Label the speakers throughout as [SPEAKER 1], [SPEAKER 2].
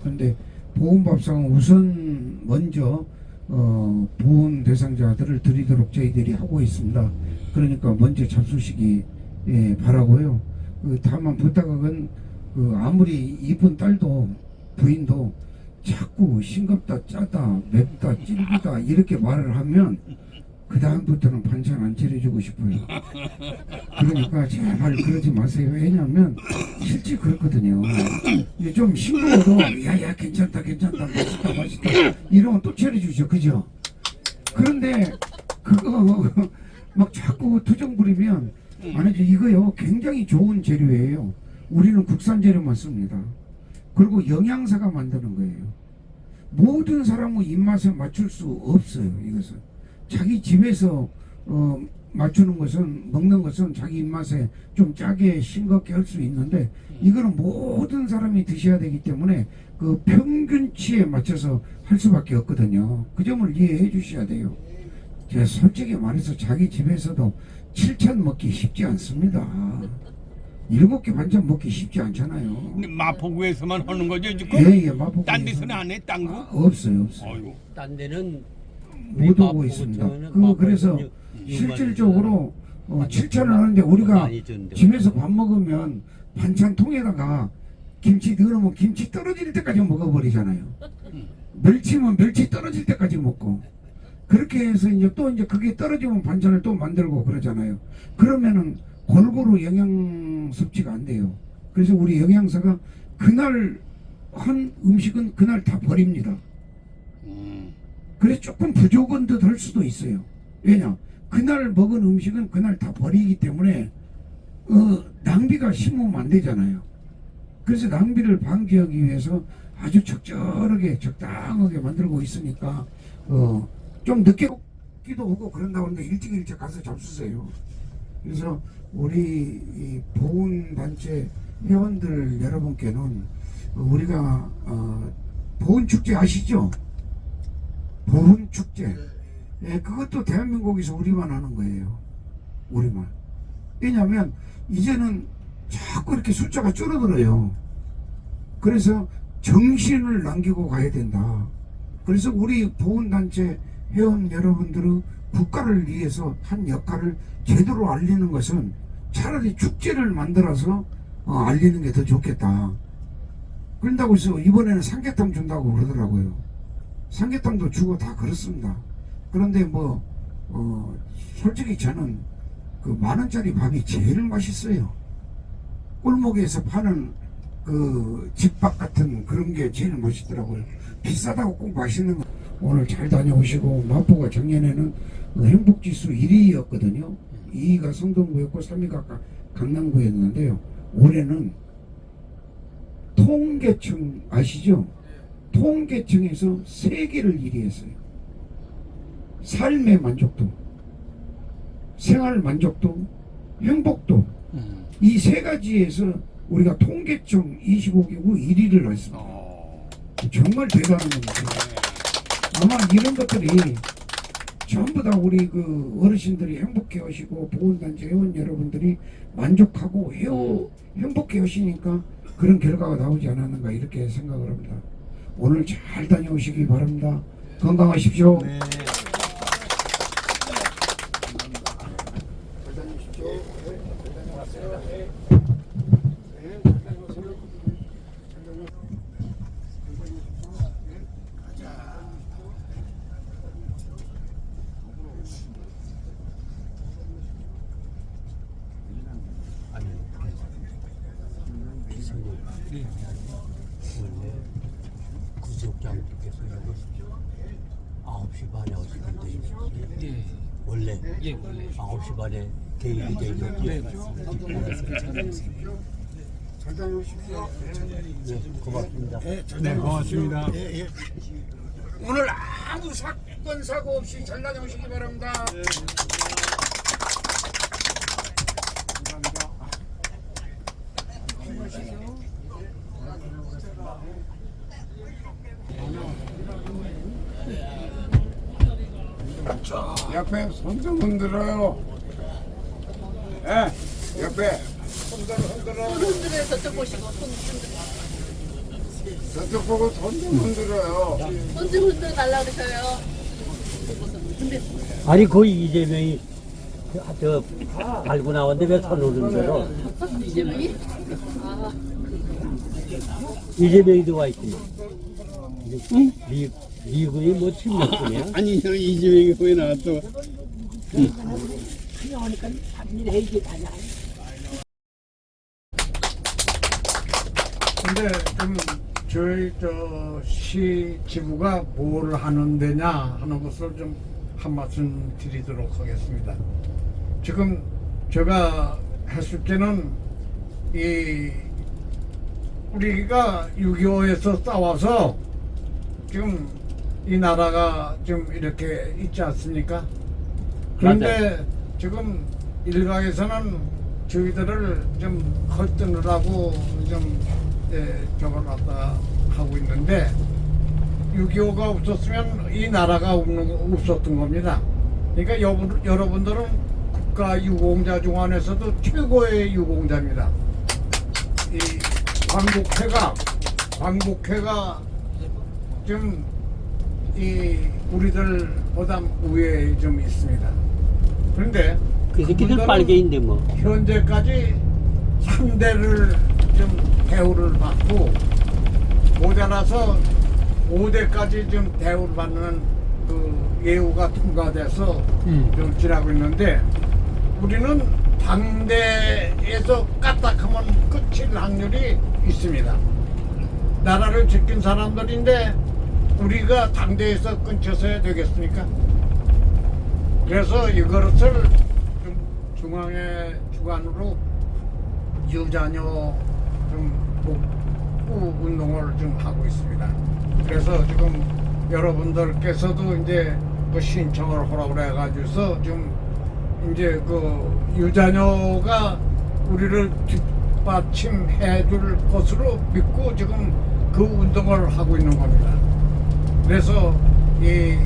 [SPEAKER 1] 그런데 보훈밥상은 우선 먼저 어, 보훈 대상자들을 드리도록 저희들이 하고 있습니다. 그러니까 먼저 잡수시기 예, 바라고요. 그 다만 부탁은 그 아무리 이쁜 딸도 부인도 자꾸 싱겁다 짜다 맵다 찔기다 이렇게 말을 하면 그 다음부터는 반찬 안 차려주고 싶어요. 그러니까 제발 그러지 마세요. 왜냐하면 실제 그렇거든요. 좀 싱거워도 야야 괜찮다 괜찮다 맛있다 맛있다 이러면 또 차려주죠. 그죠? 그런데 그거 막 자꾸 투정 부리면 아니죠. 이거요 굉장히 좋은 재료예요. 우리는 국산 재료만 씁니다. 그리고 영양사가 만드는 거예요. 모든 사람의 입맛에 맞출 수 없어요. 이것은 자기 집에서 어, 맞추는 것은 먹는 것은 자기 입맛에 좀 짜게 싱겁게 할 수 있는데 이거는 모든 사람이 드셔야 되기 때문에 그 평균치에 맞춰서 할 수밖에 없거든요. 그 점을 이해해 주셔야 돼요. 제가 솔직히 말해서 자기 집에서도 7천 먹기 쉽지 않습니다. 일곱 개 반찬 먹기 쉽지 않잖아요.
[SPEAKER 2] 근데 마포구에서만 하는 거죠 지금?
[SPEAKER 1] 예 예 마포
[SPEAKER 2] 딴 데서는 안 해? 딴 거?
[SPEAKER 1] 없어요 없어요.
[SPEAKER 2] 어이구
[SPEAKER 3] 딴 데는
[SPEAKER 1] 못 오고 있습니다. 그 그래서 실질적으로 어, 7천을 하는데 우리가 집에서 밥 먹으면 반찬 통에다가 김치 넣으면 김치 떨어질 때까지 먹어버리잖아요. 멸치면 멸치 떨어질 때까지 먹고 그렇게 해서 이제 또 이제 그게 떨어지면 반찬을 또 만들고 그러잖아요. 그러면은 골고루 영양 섭취가 안 돼요. 그래서 우리 영양사가 그날 한 음식은 그날 다 버립니다.
[SPEAKER 2] 음.
[SPEAKER 1] 그래서 조금 부족한 듯할 수도 있어요. 왜냐? 그날 먹은 음식은 그날 다 버리기 때문에 어, 낭비가 심으면 안 되잖아요. 그래서 낭비를 방지하기 위해서 아주 적절하게 적당하게 만들고 있으니까 어, 좀 늦게 기도 하고 그런다고 하는데 일찍 일찍 가서 잡수세요. 그래서 우리 이 보훈 단체 회원들 여러분께는 우리가 어, 보훈 축제 아시죠? 보훈 축제. 예, 그것도 대한민국에서 우리만 하는 거예요. 우리만. 왜냐하면 이제는 자꾸 이렇게 숫자가 줄어들어요. 그래서 정신을 남기고 가야 된다. 그래서 우리 보훈단체 회원 여러분들은 국가를 위해서 한 역할을 제대로 알리는 것은 차라리 축제를 만들어서 어, 알리는 게 더 좋겠다. 그런다고 해서 이번에는 삼계탕 준다고 그러더라고요. 삼계탕도 주고 다 그렇습니다. 그런데 뭐, 어, 솔직히 저는 그 만 원짜리 밥이 제일 맛있어요. 골목에서 파는 그 집밥 같은 그런 게 제일 맛있더라고요. 비싸다고 꼭 맛있는 거. 오늘 잘 다녀오시고, 마포가 작년에는 그 행복지수 1위였거든요. 2위가 성동구였고, 3위가 강남구였는데요. 올해는 통계청 아시죠? 통계청에서 세계를 1위 했어요. 삶의 만족도, 생활 만족도, 행복도
[SPEAKER 2] 음.
[SPEAKER 1] 이세 가지에서 우리가 통계청 25개국 1위를 했습니다.
[SPEAKER 2] 어.
[SPEAKER 1] 정말 대단한 겁니다. 아마 이런 것들이 전부 다 우리 그 어르신들이 행복해 하시고 보훈단체 회원 여러분들이 만족하고 해오, 행복해 하시니까 그런 결과가 나오지 않았는가 이렇게 생각을 합니다. 오늘 잘 다녀오시기 바랍니다. 건강하십시오.
[SPEAKER 2] 네.
[SPEAKER 1] 잘 다녀오십시오.
[SPEAKER 3] 아니 기사님 원래 구속장님께서 여기 9시 반에 오시는데
[SPEAKER 4] 예,
[SPEAKER 3] 원래
[SPEAKER 4] 예, 원래.
[SPEAKER 3] 9시 반에 계획이 되어 있는데
[SPEAKER 4] 네, 맞습니다.
[SPEAKER 1] 잘 다녀오십시오.
[SPEAKER 3] 네, 고맙습니다.
[SPEAKER 2] 네 고맙습니다.
[SPEAKER 1] 오늘 아무 사건 사고 없이 잘 다녀오시기 바랍니다.
[SPEAKER 5] 옆에 손 좀 흔들어요. 예, 옆에 손좀 흔들어.
[SPEAKER 6] 흔들어서 좀 보시고 손 흔들어. 저쪽 보고 손 좀 흔들어요.
[SPEAKER 4] 손 좀 흔들어 달라 그러셔요. 근데
[SPEAKER 3] 아니 거의 이재명이 저, 저 달고 나왔는데 왜 손을 흔들어?
[SPEAKER 4] 이재명이 아
[SPEAKER 3] 이재명이 들어와 있지. 미, 미국이 뭐 침략군이야?
[SPEAKER 2] 아니 저 이재명이 왜 나왔어?
[SPEAKER 5] 근데 좀 저희 저시 지부가 뭘 하는 데냐 하는 것을 좀 한 말씀 드리도록 하겠습니다. 지금 제가 했을 때는 이 우리가 6.25에서 싸워서 지금 이 나라가 좀 이렇게 있지 않습니까? 그런데 지금 일각에서는 저희들을 좀 헐뜯으라고 좀 예, 저걸 갖다 하고 있는데 6.25가 없었으면 이 나라가 없는, 없었던 겁니다. 그러니까 여분, 여러분들은 국가 유공자 중 안에서도 최고의 유공자입니다. 이 광복회가 광복회가 좀 이 우리들보다 우위에 좀 있습니다. 그런데
[SPEAKER 3] 그 새끼들 빨개인데 뭐.
[SPEAKER 5] 현재까지 3대를 좀 대우를 받고 모자라서 5대까지 좀 대우를 받는 그 예우가 통과돼서 좀 지나고 있는데 우리는 당대에서 까딱하면 끝일 확률이 있습니다. 나라를 지킨 사람들인데 우리가 당대에서 끊쳐서야 되겠습니까? 그래서 이것을 좀 중앙의 주관으로 유자녀 좀 복구 운동을 좀 하고 있습니다. 그래서 지금 여러분들께서도 이제 그 신청을 하라고 그래가지고서 좀 이제 그 유자녀가 우리를 뒷받침해 줄 것으로 믿고 지금 그 운동을 하고 있는 겁니다. 그래서 이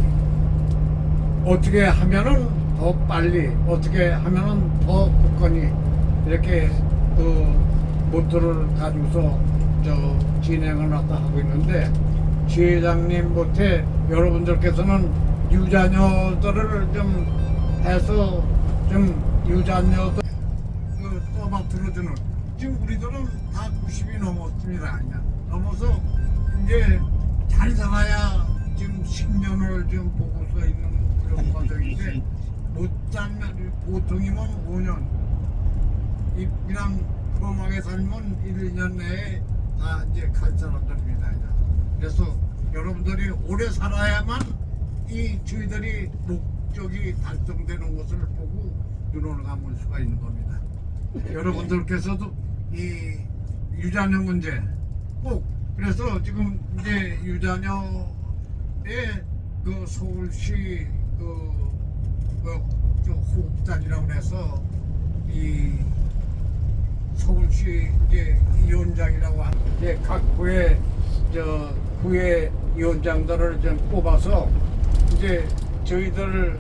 [SPEAKER 5] 어떻게 하면은 더 빨리 어떻게 하면은 더 굳건히 이렇게 그 모토를 가지고서 저 진행을 하다 하고 있는데 지회장님 못해 여러분들께서는 유자녀들을 좀 해서 좀 유자녀들 그 떠받들어주는 지금 우리들은 다 90이 넘었습니다. 넘어서 이제 잘 살아야 지금 10년을 좀 보고서 있는 그런 과정인데 못 살면 보통이면 5년 이 그냥 험하게 살면 1, 2년 내에 다 이제 갈 사람들입니다. 그래서 여러분들이 오래 살아야만 이 저희들이 목적이 달성되는 것을 보고 눈을 감을 수가 있는 겁니다. 여러분들께서도 이 유자녀 문제 꼭 그래서 지금 이제 유자녀 의그 서울시 그, 그, 저 호흡단이라고 해서 이 서울시 이제 위원장이라고 하는 이제 각 구의 저 구의 위원장들을 좀 뽑아서 이제 저희들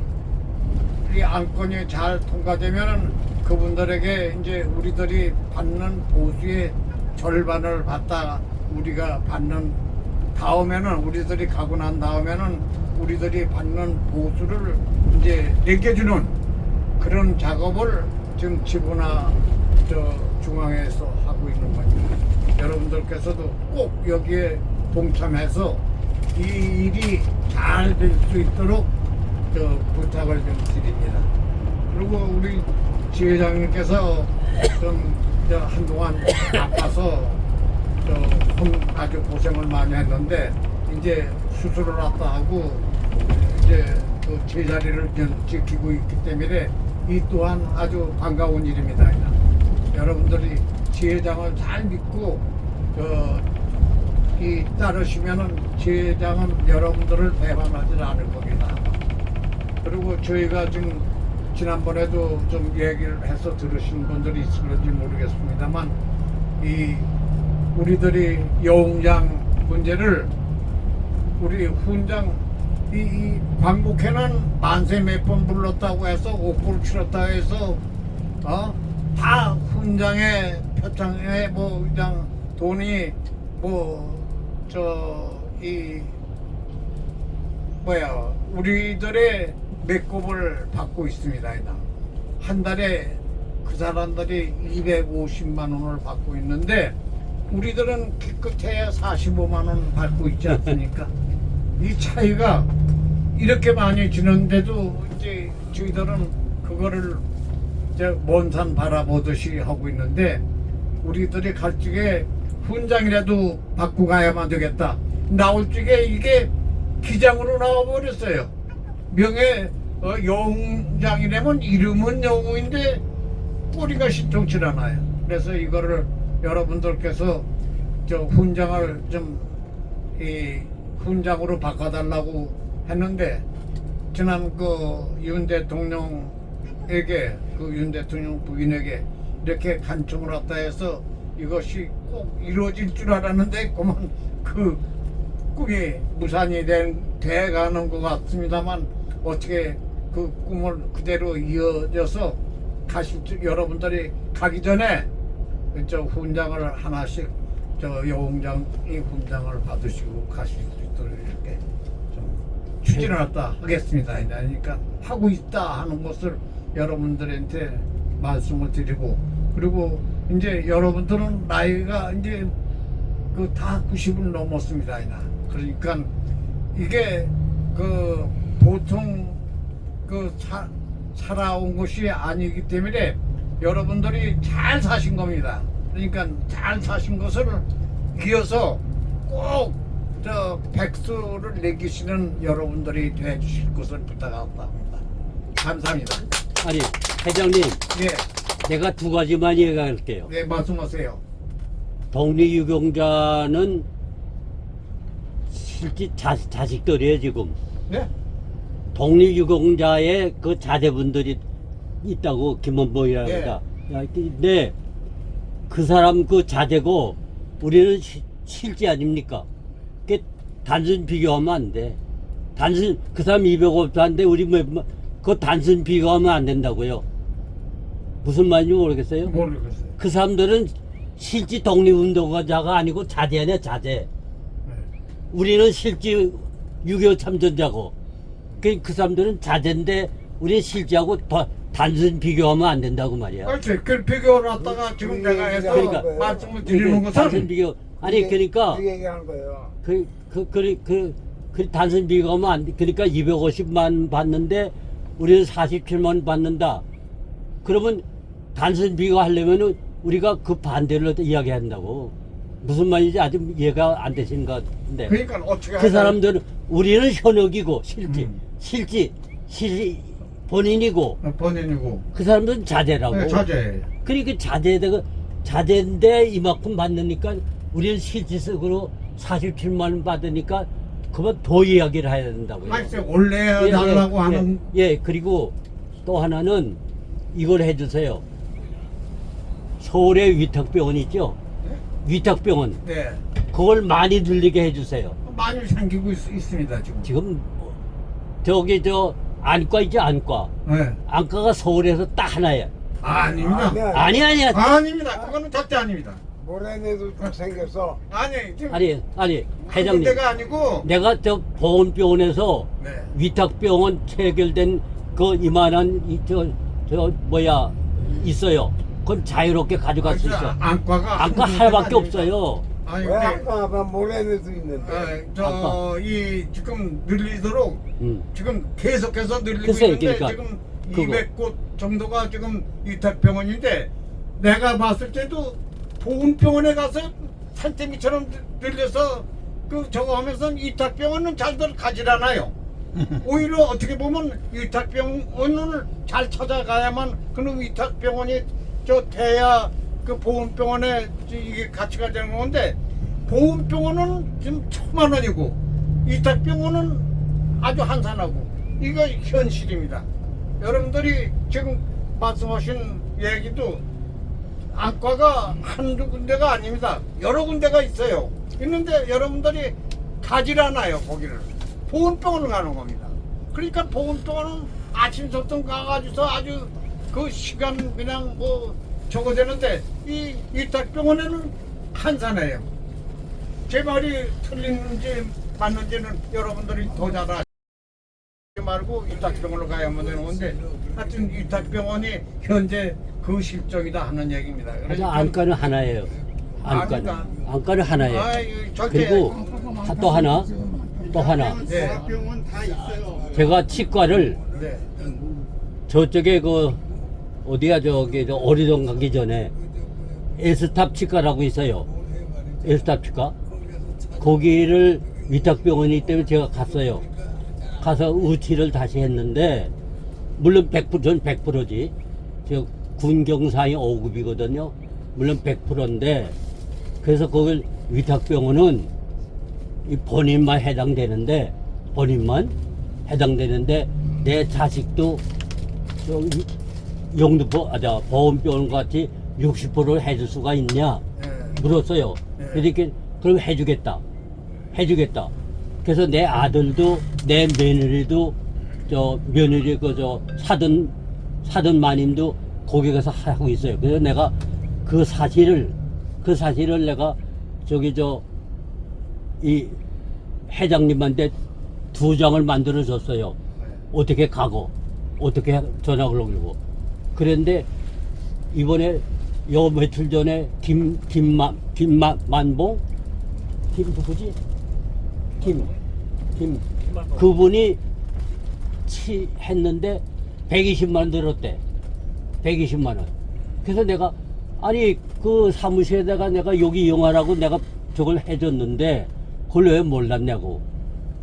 [SPEAKER 5] 이 안건이 잘 통과되면은 그분들에게 이제 우리들이 받는 보수의 절반을 받다 우리가 받는 다음에는 우리들이 가고 난 다음에는 우리들이 받는 보수를 이제 내겨주는 그런 작업을 지금 지부나 저 중앙에서 하고 있는 겁니다. 여러분들께서도 꼭 여기에 동참해서 이 일이 잘 될 수 있도록 저 부탁을 좀 드립니다. 그리고 우리 지회장님께서 좀저 한동안 아파서 저좀 아주 고생을 많이 했는데 이제 수술을 왔다 하고 이제 그 제자리를 좀 지키고 있기 때문에 이 또한 아주 반가운 일입니다. 여러분들이 지회장을 잘 믿고 저이 따르시면은 지회장은 여러분들을 배반하지 않을 겁니다. 그리고 저희가 지금 지난번에도 좀 얘기를 해서 들으신 분들이 있을지 모르겠습니다만 이 우리들이 여웅장 문제를 우리 훈장 이, 이 광복회는 만세 몇 번 불렀다고 해서 옥불 치렀다 해서 어 다 훈장에 표창에 뭐 그냥 돈이 뭐 저 이 뭐야 우리들의 매급을 받고 있습니다. 한 달에 그 사람들이 250만 원을 받고 있는데 우리들은 기껏해야 45만 원 받고 있지 않습니까? 이 차이가 이렇게 많이 지는데도 이제 저희들은 그거를 이제 먼 산 바라보듯이 하고 있는데 우리들이 갈 적에 훈장이라도 받고 가야만 되겠다. 나올 적에 이게 기장으로 나와버렸어요. 명예 어, 영웅장이라면 이름은 영웅인데 꼬리가 신통치 않아요. 그래서 이거를 여러분들께서 저 훈장을 좀 이 훈장으로 바꿔달라고 했는데 지난 그 윤 대통령에게 그 윤 대통령 부인에게 이렇게 간청을 왔다 해서 이것이 꼭 이루어질 줄 알았는데 그만 그 꿈이 무산이 된, 돼가는 것 같습니다만 어떻게 그 꿈을 그대로 이어져서 줄 여러분들이 가기 전에 저 훈장을 하나씩 저 여웅장이 훈장을 받으시고 가실 수 있도록 이렇게 좀 추진을 했다 하겠습니다. 그러니까 하고 있다 하는 것을 여러분들한테 말씀을 드리고 그리고 이제 여러분들은 나이가 이제 그 다 90을 넘었습니다. 그러니까 이게 그 보통 그 사, 살아온 것이 아니기 때문에 여러분들이 잘 사신 겁니다. 그러니까 잘 사신 것을 이어서 꼭 저 백수를 내기시는 여러분들이 돼 주실 것을 부탁합니다. 감사합니다.
[SPEAKER 3] 아니 회장님
[SPEAKER 5] 예,
[SPEAKER 3] 내가 두 가지만 얘기할게요.
[SPEAKER 5] 네 말씀하세요.
[SPEAKER 3] 독립유공자는 실제 자, 자식들이에요 지금.
[SPEAKER 5] 네?
[SPEAKER 3] 독립유공자의 그 자제분들이 있다고 김원봉이라고
[SPEAKER 5] 예.
[SPEAKER 3] 합니다. 야, 근데 그 사람 그 자제고 우리는 시- 실제 아닙니까? 그 단순 비교하면 안 돼. 단순 그 사람 200억한데 우리 뭐, 뭐, 그 단순 비교하면 안 된다고요. 무슨 말인지 모르겠어요.
[SPEAKER 5] 모르겠어요.
[SPEAKER 3] 그 사람들은 실제 독립운동가자가 아니고 자제 아니야 자제.
[SPEAKER 5] 네.
[SPEAKER 3] 우리는 실제 6.25 참전자고 그, 그 사람들은 자제인데 우리는 실제하고 더 단순 비교하면 안 된다고 말이야.
[SPEAKER 5] 그렇지. 그 비교를 하다가 지금
[SPEAKER 6] 그
[SPEAKER 5] 내가 해서
[SPEAKER 3] 그러니까.
[SPEAKER 5] 말씀을 드리는
[SPEAKER 3] 단순
[SPEAKER 5] 것은
[SPEAKER 3] 비교 아니 그러니까
[SPEAKER 6] 그 얘기하는 거예요.
[SPEAKER 3] 그 그 그 그 그 단순 비교하면 안 돼. 그러니까 250만 받는데 우리는 47만 받는다. 그러면 단순 비교하려면은 우리가 그 반대로 이야기한다고. 무슨 말인지 아직 이해가 안 되시는 것 같은데.
[SPEAKER 5] 그러니까 어떻게
[SPEAKER 3] 그
[SPEAKER 5] 하냐.
[SPEAKER 3] 사람들은 우리는 현역이고 실제
[SPEAKER 5] 음.
[SPEAKER 3] 실제 실 본인이고
[SPEAKER 5] 어, 본인이고
[SPEAKER 3] 그 사람들은 자제라고.
[SPEAKER 5] 네, 자제.
[SPEAKER 3] 그러니까 자제대가 자제인데 이만큼 받으니까 우리는 실질적으로 47만 원 받으니까 그만 더 이야기를 해야 된다고요.
[SPEAKER 5] 말세
[SPEAKER 3] 예,
[SPEAKER 5] 달라고
[SPEAKER 3] 예,
[SPEAKER 5] 하는
[SPEAKER 3] 예, 예, 그리고 또 하나는 이걸 해주세요. 서울에 위탁병원 있죠? 위탁병원
[SPEAKER 5] 네
[SPEAKER 3] 그걸 많이 들리게 해주세요.
[SPEAKER 5] 많이 생기고 있, 있습니다 지금.
[SPEAKER 3] 지금 저기 저 안과 있죠 안과
[SPEAKER 5] 네.
[SPEAKER 3] 안과가 서울에서 딱 하나야.
[SPEAKER 5] 아닙니다.
[SPEAKER 6] 아니야.
[SPEAKER 3] 아니 아니야.
[SPEAKER 5] 아닙니다. 그거는 절대 아닙니다.
[SPEAKER 6] 모래내도 딱 생겼어.
[SPEAKER 5] 아니 지금
[SPEAKER 3] 아니 아니
[SPEAKER 5] 한
[SPEAKER 3] 회장님.
[SPEAKER 5] 군데가 아니고
[SPEAKER 3] 내가 저 보건병원에서
[SPEAKER 5] 네.
[SPEAKER 3] 위탁병원 체결된 그 이만한 이저 저 뭐야 있어요. 그건 자유롭게 가져갈 수 있어.
[SPEAKER 5] 안과가
[SPEAKER 3] 안과
[SPEAKER 5] 한
[SPEAKER 3] 하나밖에. 없어요.
[SPEAKER 5] 아니
[SPEAKER 6] 왜
[SPEAKER 5] 근데
[SPEAKER 6] 아까 아까 모래내도 있는데.
[SPEAKER 5] 어, 저이 지금 늘리도록
[SPEAKER 3] 음. 지금
[SPEAKER 5] 계속해서 늘리고
[SPEAKER 3] 글쎄요,
[SPEAKER 5] 있는데
[SPEAKER 3] 그러니까
[SPEAKER 5] 지금
[SPEAKER 3] 그거.
[SPEAKER 5] 200곳 정도가 지금 위탁병원인데 내가 봤을 때도 보훈병원에 가서 산더미처럼 늘려서 그 저거 하면서 위탁병원은 잘들 가질 않아요. 오히려 어떻게 보면 위탁병원을 잘 찾아가야만 그런 위탁병원이 저 돼야 그 보훈병원에 이게 가치가 되는 건데 보훈병원은 지금 천만 원이고 위탁병원은 아주 한산하고 이거 현실입니다. 여러분들이 지금 말씀하신 얘기도 안과가 한두 군데가 아닙니다. 여러 군데가 있어요. 있는데 여러분들이 가질 않아요, 거기를. 보건병원을 가는 겁니다. 그러니까 보건병원은 아침부터 가가지고서 아주 그 시간 그냥 뭐 저거 되는데 이 위탁병원에는 한산해요. 제 말이 틀린지 맞는지는 여러분들이 더 잘 아시 말고 이탁병원으로 가야만 되는 건데 하여튼 이탁병원이 현재 그 실정이다 하는 얘기입니다.
[SPEAKER 3] 그래서
[SPEAKER 5] 그러니까
[SPEAKER 3] 안과는 하나예요. 안과는. 안과는 하나예요.
[SPEAKER 5] 아이, 절대
[SPEAKER 3] 그리고 하- 또 하나 또 하나
[SPEAKER 5] 네.
[SPEAKER 2] 병원 다 있어요.
[SPEAKER 3] 제가 치과를
[SPEAKER 5] 네.
[SPEAKER 3] 저쪽에 그 어디야 저기 저 어리동 가기 전에 에스탑 치과라고 있어요. 에스탑 치과 거기를 위탁병원이 있기 때문에 제가 갔어요. 가서 의치를 다시 했는데 물론 100%전 100%지. 저 군경상이 5급이거든요. 물론 100%인데 그래서 거길 위탁병원은 이 본인만 해당되는데 본인만 해당되는데 내 자식도 영등포 아저 보험병원 같이 60%를 해줄 수가 있냐
[SPEAKER 5] 네.
[SPEAKER 3] 물었어요.
[SPEAKER 5] 네.
[SPEAKER 3] 그러니까 그럼 해주겠다. 해주겠다. 그래서 내 아들도 내 며느리도 저 며느리 그 저 사돈 사돈 마님도 거기 가서 하고 있어요. 그래서 내가 그 사실을 그 사실을 내가 저기 저 이 회장님한테 두 장을 만들어 줬어요. 어떻게 가고 어떻게 전학을 오려고 그랬는데 이번에 요 며칠 전에 김 김만 김만 만봉 김 누구지? 김 김. 그분이 치 했는데 120만 원 들었대. 120만 원. 그래서 내가 아니 그 사무실에다가 내가 여기 이용하라고 내가 저걸 해줬는데 그걸 왜 몰랐냐고.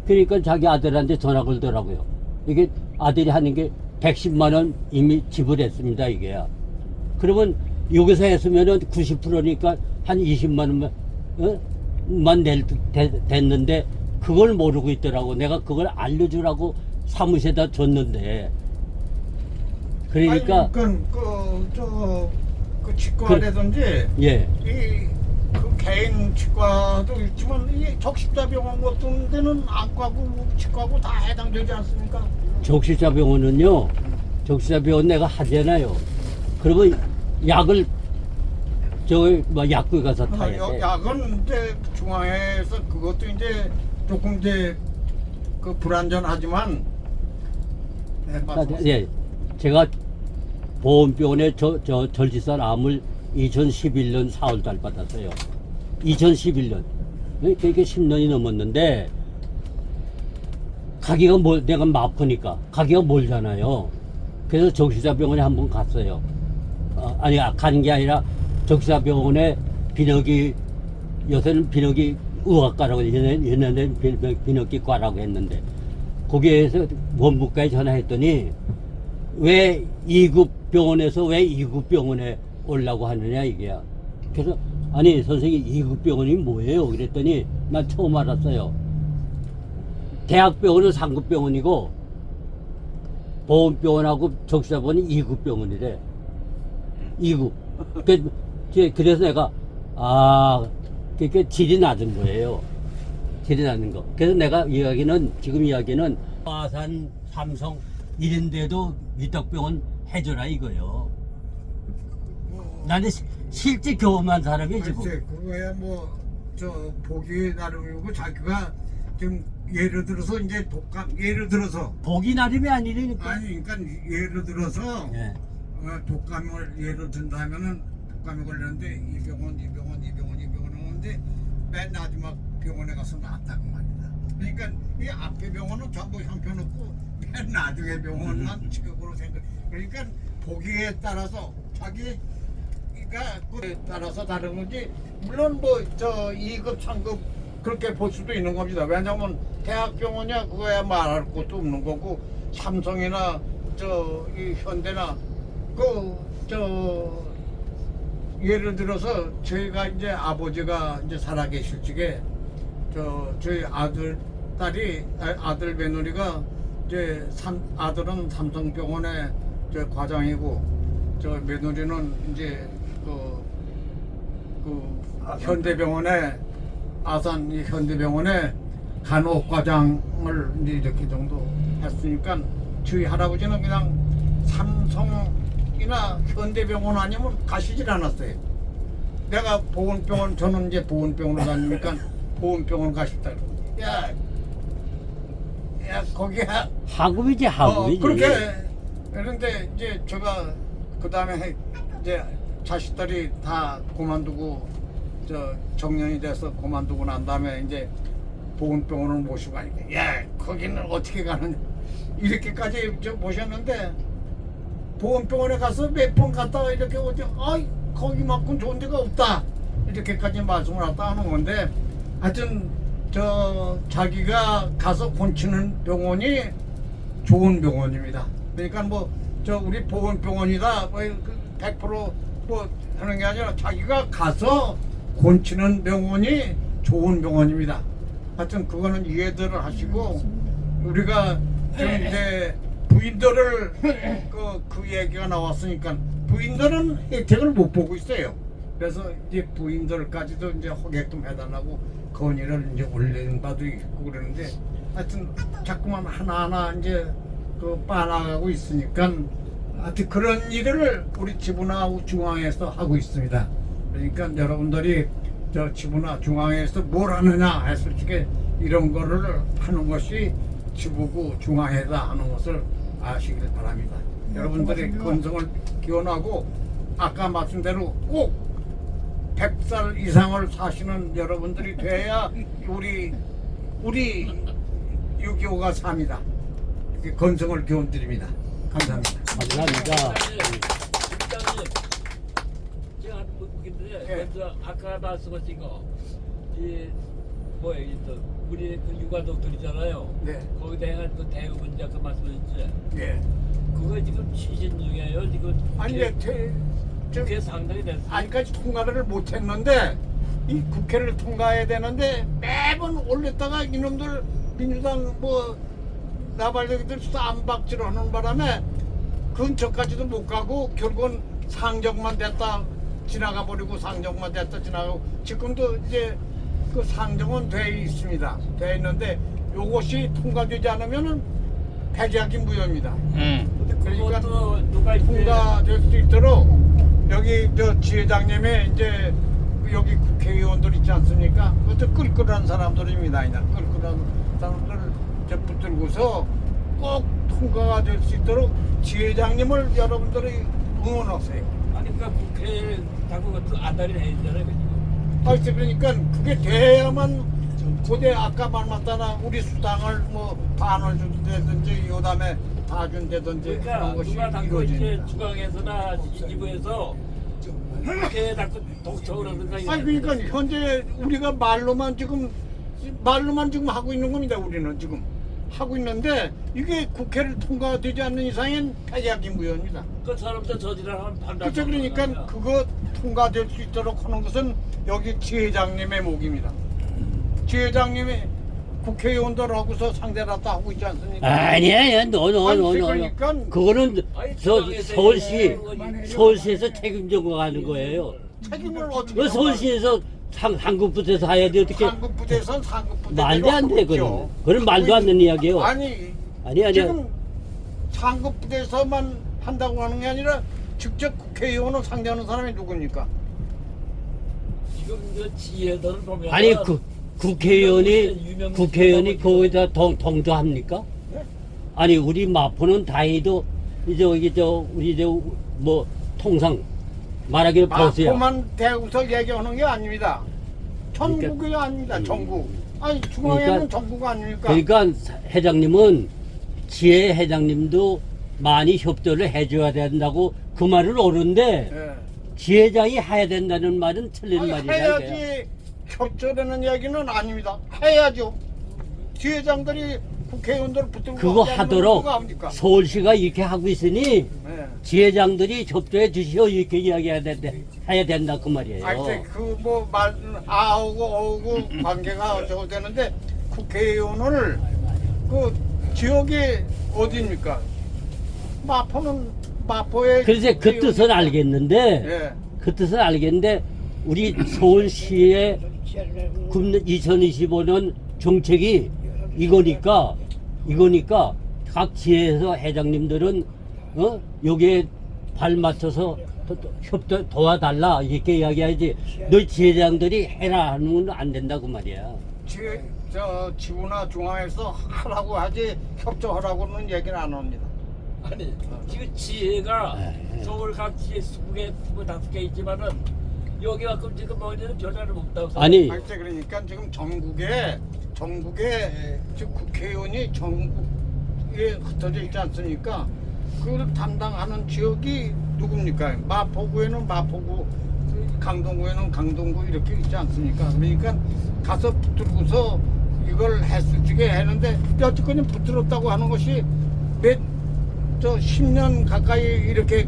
[SPEAKER 3] 그러니까 자기 아들한테 전화 걸더라고요. 이게 아들이 하는 게 110만 원 이미 지불했습니다 이게야. 그러면 여기서 했으면은 90%니까 한 20만 원만 어? 만 낼, 되, 됐는데 그걸 모르고 있더라고. 내가 그걸 알려주라고 사무실에다 줬는데 그러니까
[SPEAKER 5] 아니, 그저그 그 치과라든지
[SPEAKER 3] 예
[SPEAKER 5] 이그 개인 치과도 있지만 이 적십자 병원 같은 데는 안과고 치과고 다 해당되지 않습니까?
[SPEAKER 3] 적시자 병원은요 적시자 병원 내가 하잖아요. 그러면 약을 저기 뭐 약국에 가서
[SPEAKER 5] 아,
[SPEAKER 3] 타야
[SPEAKER 5] 여-
[SPEAKER 3] 돼.
[SPEAKER 5] 약은 이제 중앙에서 그것도 이제 조금 이제 그 불안전하지만 네,
[SPEAKER 3] 아,
[SPEAKER 5] 맞습니다.
[SPEAKER 3] 예, 제가 보험병원에 저, 저 절지산 암을 2011년 4월 달 받았어요. 2011년. 그러니까 10년이 넘었는데, 가기가 멀, 내가 마프니까, 가기가 멀잖아요. 그래서 적시자병원에 한번 갔어요. 어, 아니, 아, 가는 게 아니라 적시자병원에 비너기, 요새는 비너기 의학과라고, 옛날에는 비- 비너기과라고 했는데, 거기에서 원무과에 전화했더니 왜 2급 병원에서 왜 2급 병원에 오려고 하느냐 이게야. 그래서 아니 선생님 2급 병원이 뭐예요? 그랬더니 난 처음 알았어요. 대학병원은 3급 병원이고 보험병원하고 적시자병원이 2급 병원이래. 2급. 그, 그- 그래서 내가 아 그게 질이 낮은 거예요. 질이 나는 거. 그래서 내가 이야기는 지금 이야기는 화산 삼성 이런데도 위탁병원 해줘라 이거요. 나는 시- 실제 경험한 사람이 지금.
[SPEAKER 5] 글쎄 그거야 뭐 저 보기 나름이고 자기가 지금 예를 들어서 이제 독감 예를 들어서
[SPEAKER 3] 복이 나름이 아니라니까.
[SPEAKER 5] 아니 그러니까 예를 들어서
[SPEAKER 3] 예.
[SPEAKER 5] 어, 독감을 예를 든다면은 독감이 걸렸는데 이 병원 이 병원 이 병원 이 병원 오는데 맨 마지막 병원에 가서 나왔다고 말이다. 그러니까 이 앞에 병원은 전부 형편없고 맨 나중에 병원만 지급으로 생각. 그러니까 보기에 따라서 자기 그러니까 그에 따라서 다른 거지. 물론 뭐 저 2급, 3급 그렇게 볼 수도 있는 겁니다. 왜냐면 대학병원이야 그거야 말할 것도 없는 거고 삼성이나 저 이 현대나 그저 예를 들어서 저희가 이제 아버지가 이제 살아계실 적에 저 저희 아들 딸이 아- 아들 며느리가 이제 삼, 아들은 삼성병원에 저 과장이고 저 며느리는 이제 그, 그 현대병원에 아산 이 현대병원에 간호과장을 이제 이렇게 정도 했으니까 저희 할아버지는 그냥 삼성 이나 현대병원 아니면 가시질 않았어요. 내가 보건병원 저는 이제 보건병원으로 다니니까 보훈병원 가셨다. 야, 야 거기야.
[SPEAKER 3] 하급이지
[SPEAKER 5] 어,
[SPEAKER 3] 하급이지.
[SPEAKER 5] 그렇게 그런데 이제 제가 그 다음에 이제 자식들이 다 그만두고 저 정년이 돼서 그만두고 난 다음에 이제 보건병원을 모시고 가니까 야 거기는 어떻게 가느냐 이렇게까지 저 모셨는데 보건병원에 가서 몇 번 갔다가 이렇게 어디 아이 거기만큼 좋은 데가 없다 이렇게까지 말씀을 하다 하는 건데 하여튼 저 자기가 가서 곤치는 병원이 좋은 병원입니다. 그러니까 뭐 저 우리 보건병원이다 뭐 100%뭐 하는 게 아니라 자기가 가서 곤치는 병원이 좋은 병원입니다. 하여튼 그거는 이해들을 하시고 우리가 좀 이제 부인들을 그, 그 얘기가 나왔으니까 부인들은 혜택을 못 보고 있어요. 그래서 이제 부인들까지도 이제 허게끔 해달라고 건의를 이제 올리는 바도 있고 그러는데 하여튼 자꾸만 하나하나 이제 그 빠나가고 있으니까 하여튼 그런 일을 우리 지부나 중앙에서 하고 있습니다. 그러니까 여러분들이 저 지부나 중앙에서 뭘 하느냐 했을 적에 이런 거를 하는 것이 지부고 중앙에다 하는 것을 아시길 바랍니다. 여러분들이 건성을 기원하고 아까 말씀대로 꼭 100살 이상을 사시는 여러분들이 돼야 우리 우리 6.25가 삽니다. 이렇게 건성을 기원드립니다. 감사합니다.
[SPEAKER 3] 감사합니다.
[SPEAKER 7] 일단은 제가 묻긴데
[SPEAKER 5] 예.
[SPEAKER 7] 먼저 아까 말씀하신 거, 이 뭐야 이또 우리 그 육아 독터이잖아요.
[SPEAKER 5] 네.
[SPEAKER 7] 거기 대한 그 문제 아까 말씀하셨지.
[SPEAKER 5] 예.
[SPEAKER 7] 그거 지금 추진 중이에요. 지금
[SPEAKER 5] 아니 이제 태, 저,
[SPEAKER 7] 그게 상당히 됐어요.
[SPEAKER 5] 아직까지 통과를 못했는데 이 국회를 통과해야 되는데 매번 올렸다가 이놈들 민주당 뭐 나발대기들 쌈박질 하는 바람에 근처까지도 못 가고 결국은 상정만 됐다 지나가 버리고 상정만 됐다 지나가고 지금도 이제 그 상정은 돼 있습니다. 돼 있는데 요것이 통과되지 않으면은 폐지하기 무효입니다.
[SPEAKER 7] 음.
[SPEAKER 5] 그러니까
[SPEAKER 7] 누가
[SPEAKER 5] 통과될 수 있도록 여기 저 지회장님의 이제 여기 국회의원들 있지 않습니까? 그것도 끌끌한 사람들입니다. 그냥 끌끌한 사람들을 붙들고서 꼭 통과가 될 수 있도록 지회장님을 여러분들이 응원하세요.
[SPEAKER 7] 아니 그러니까 국회 당국 것도 아다리 해야 되잖아요. 그죠?
[SPEAKER 5] 80 그러니까 그게 돼야만 고대 아까 말했잖아 우리 수당을 뭐 반을 준다든지 요담에 다 준다든지
[SPEAKER 7] 그러니까 누가 당고
[SPEAKER 5] 이렇게
[SPEAKER 7] 주방에서나 지지부에서 이렇게 자꾸 독촉을 하든가
[SPEAKER 5] 아니 그러니까 현재 우리가 말로만 지금 말로만 지금 하고 있는 겁니다. 우리는 지금 하고 있는데 이게 국회를 통과되지 않는 이상엔 폐기하기 무효입니다.
[SPEAKER 7] 그 사람도 저지랄 하면 판단
[SPEAKER 5] 그렇죠. 그러니까 그거 통과될 수 있도록 하는 것은 여기 지회장님의 목입니다. 지회장님이 국회의원들하고서 상대를 다 하고 있지 않습니까?
[SPEAKER 3] 아니야, 아니야, 너, 너,
[SPEAKER 5] 아니,
[SPEAKER 3] 너, 너.
[SPEAKER 5] 그러니까
[SPEAKER 3] 그거는
[SPEAKER 7] 아니,
[SPEAKER 3] 저 서울시, 서울시에서 책임져고 하는 거예요.
[SPEAKER 5] 책임을 어떻게
[SPEAKER 3] 그 서울시에서 상, 상급부대에서 해야 돼, 어떻게.
[SPEAKER 5] 상급 부대선 상급 부대
[SPEAKER 3] 말도 안 돼, 그건. 그건 말도 안 되는 이야기예요.
[SPEAKER 5] 아니
[SPEAKER 3] 아니, 아니야.
[SPEAKER 5] 지금 상급 부대에서만 한다고 하는 게 아니라 직접 국회의원을 상대하는 사람이 누굽니까?
[SPEAKER 7] 지금 그 지혜들을 보면
[SPEAKER 3] 아니, 그, 국회의원이, 국회의원이 거기다 동, 동조합니까?
[SPEAKER 5] 네?
[SPEAKER 3] 아니, 우리 마포는 다행히도, 이제, 여기, 저, 우리, 저, 뭐, 통상, 말하기를 보세요.
[SPEAKER 5] 마포만 대우서 얘기하는 게 아닙니다. 전국이 아닙니다. 전국. 아니 중앙에는
[SPEAKER 3] 그러니까-
[SPEAKER 5] 전국 아닙니까?
[SPEAKER 3] 그러니까 회장님은 지혜 회장님도 많이 협조를 해줘야 된다고 그 말은 옳은데
[SPEAKER 5] 예.
[SPEAKER 3] 지회장이 해야 된다는 말은 틀린
[SPEAKER 5] 아니,
[SPEAKER 3] 말이다.
[SPEAKER 5] 해야지 협조되는 얘기는 아닙니다. 해야죠. 지회장들이 국회의원들 붙들고
[SPEAKER 3] 그거
[SPEAKER 5] 하지 않으면
[SPEAKER 3] 하도록
[SPEAKER 5] 누가 합니까?
[SPEAKER 3] 서울시가 이렇게 하고 있으니
[SPEAKER 5] 네.
[SPEAKER 3] 지회장들이 협조해 주시오 이렇게 이야기해야 된다, 해야 된다 그 말이에요.
[SPEAKER 5] 아니 그뭐말 아하고 어하고 관계가 어쩌고 되는데 국회의원을 그 지역이 어디입니까? 마포는 마포에
[SPEAKER 3] 그래서 그 뜻은 알겠는데
[SPEAKER 5] 예.
[SPEAKER 3] 그 뜻은 알겠는데 우리 서울시의 2025년 정책이 이거니까 이거니까 각 지회에서 회장님들은 어 여기에 발 맞춰서 협조 도와달라 이렇게 이야기해야지 너희 지회장들이 해라 하는 건 안 된다고 말이야.
[SPEAKER 5] 지, 저 지구나 중앙에서 하라고 하지 협조하라고는 얘기는 안 합니다.
[SPEAKER 7] 아니 지금 지혜가
[SPEAKER 3] 네.
[SPEAKER 7] 서울 각 지혜 20개, 25개 있지만은 여기만큼 지금 뭐냐면 변화를 못하고
[SPEAKER 3] 아니
[SPEAKER 5] 할때 그러니까 지금 전국에 전국에 지금 국회의원이 전국에 흩어져 있지 않습니까? 그걸 담당하는 지역이 누굽니까? 마포구에는 마포구, 강동구에는 강동구 이렇게 있지 않습니까? 그러니까 가서 붙들고서 이걸 했을 적에 했는데 여태까지 붙들었다고 하는 것이 몇 저 10년 가까이 이렇게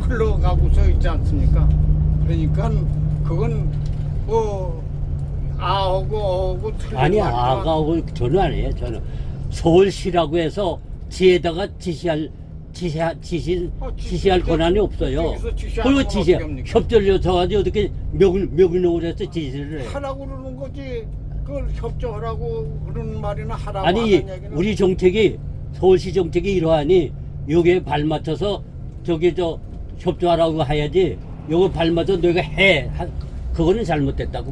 [SPEAKER 5] 흘러가고서 있지 않습니까? 그러니까 그건 뭐 아하고 어하고
[SPEAKER 3] 아니 아가하고 저는 아니에요. 저는 서울시라고 해서 지에다가 지시할 지시
[SPEAKER 5] 어, 지시-
[SPEAKER 3] 지시할 권한이 없어요. 그리고
[SPEAKER 5] 건
[SPEAKER 3] 지시? 협조를 요청하지 어떻게 명을 명령을 해서 지시를 해?
[SPEAKER 5] 하라고 그러는 거지 그걸 협조하라고 그러는 말이나 하라고
[SPEAKER 3] 아니 우리 정책이 서울시 정책이 이러하니 여기에 발맞춰서 저기 저 협조하라고 해야지 요거 발맞춰 너가 해 하- 그거는 잘못됐다고.